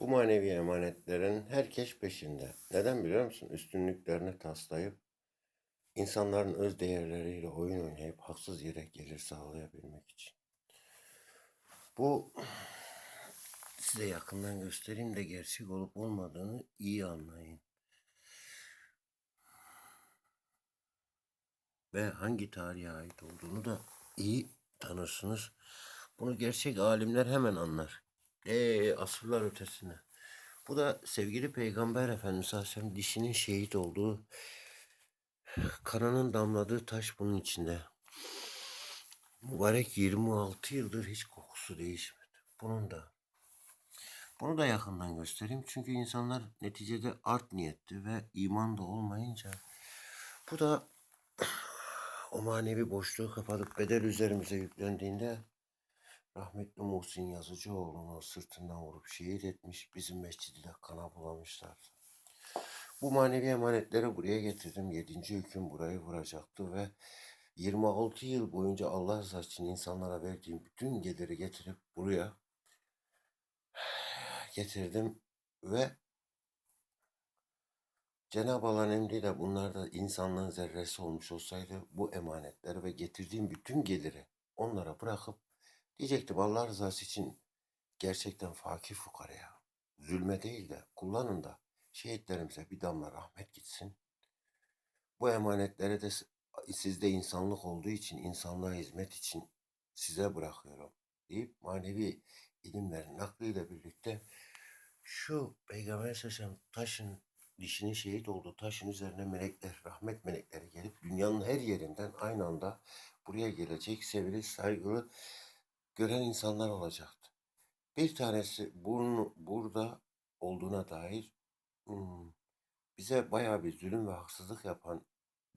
Bu manevi emanetlerin herkes peşinde. Neden biliyor musun? Üstünlüklerini taslayıp insanların öz değerleriyle oyun oynayıp haksız yere gelir sağlayabilmek için. Bu size yakından göstereyim de gerçek olup olmadığını iyi anlayın. Ve hangi tarihe ait olduğunu da iyi tanırsınız. Bunu gerçek alimler hemen anlar. Eee asırlar ötesine. Bu da sevgili Peygamber Efendimiz Aleyhisselam dişinin şehit olduğu kanının damladığı taş bunun içinde. Mübarek 26 yıldır hiç kokusu değişmedi. Bunun da. Bunu da yakından göstereyim. Çünkü insanlar neticede art niyetli ve iman da olmayınca bu da o manevi boşluğu kapatıp bedel üzerimize yüklendiğinde rahmetli Muhsin Yazıcıoğlu'nu sırtından vurup şehit etmiş. Bizim mescidi de kana bulamışlar. Bu manevi emanetleri buraya getirdim. Yedinci hüküm burayı vuracaktı ve 26 yıl boyunca Allah rızası için insanlara verdiğim bütün geliri getirip buraya getirdim ve Cenab-ı Allah'ın emriyle bunlar da insanlığın zerresi olmuş olsaydı bu emanetleri ve getirdiğim bütün geliri onlara bırakıp diyecektim Allah rızası için gerçekten fakir fukaraya zulme değil de kullanın da şehitlerimize bir damla rahmet gitsin. Bu emanetleri de sizde insanlık olduğu için, insanlığa hizmet için size bırakıyorum deyip manevi ilimlerin nakliyle birlikte şu Peygamber Aleyhisselam taşın dişinin şehit olduğu taşın üzerine melekler, rahmet melekleri gelip dünyanın her yerinden aynı anda buraya gelecek sevgili, saygılı gören insanlar olacaktı. Bir tanesi bunu burada olduğuna dair hmm, bize bayağı bir zulüm ve haksızlık yapan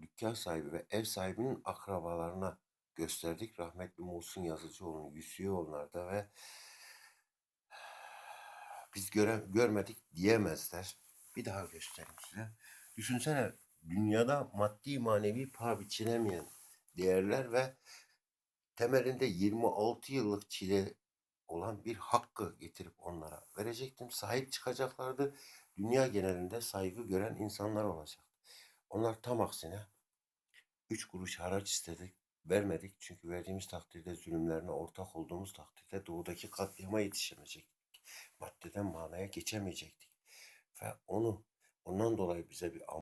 dükkan sahibi ve ev sahibinin akrabalarına gösterdik. Rahmetli Muhsin Yazıcıoğlu'nun yüzüğü onlarda ve biz göre, görmedik diyemezler. Bir daha göstereyim size. Düşünsene dünyada maddi manevi paha biçilemeyen değerler ve temelinde 26 yıllık çile olan bir hakkı getirip onlara verecektim. Sahip çıkacaklardı. Dünya genelinde saygı gören insanlar olacak. Onlar tam aksine üç kuruş haraç istedik. Vermedik çünkü verdiğimiz takdirde zulümlerine ortak olduğumuz takdirde doğudaki katliama yetişemeyecektik. Maddeden manaya geçemeyecektik. Ve onu ondan dolayı bize bir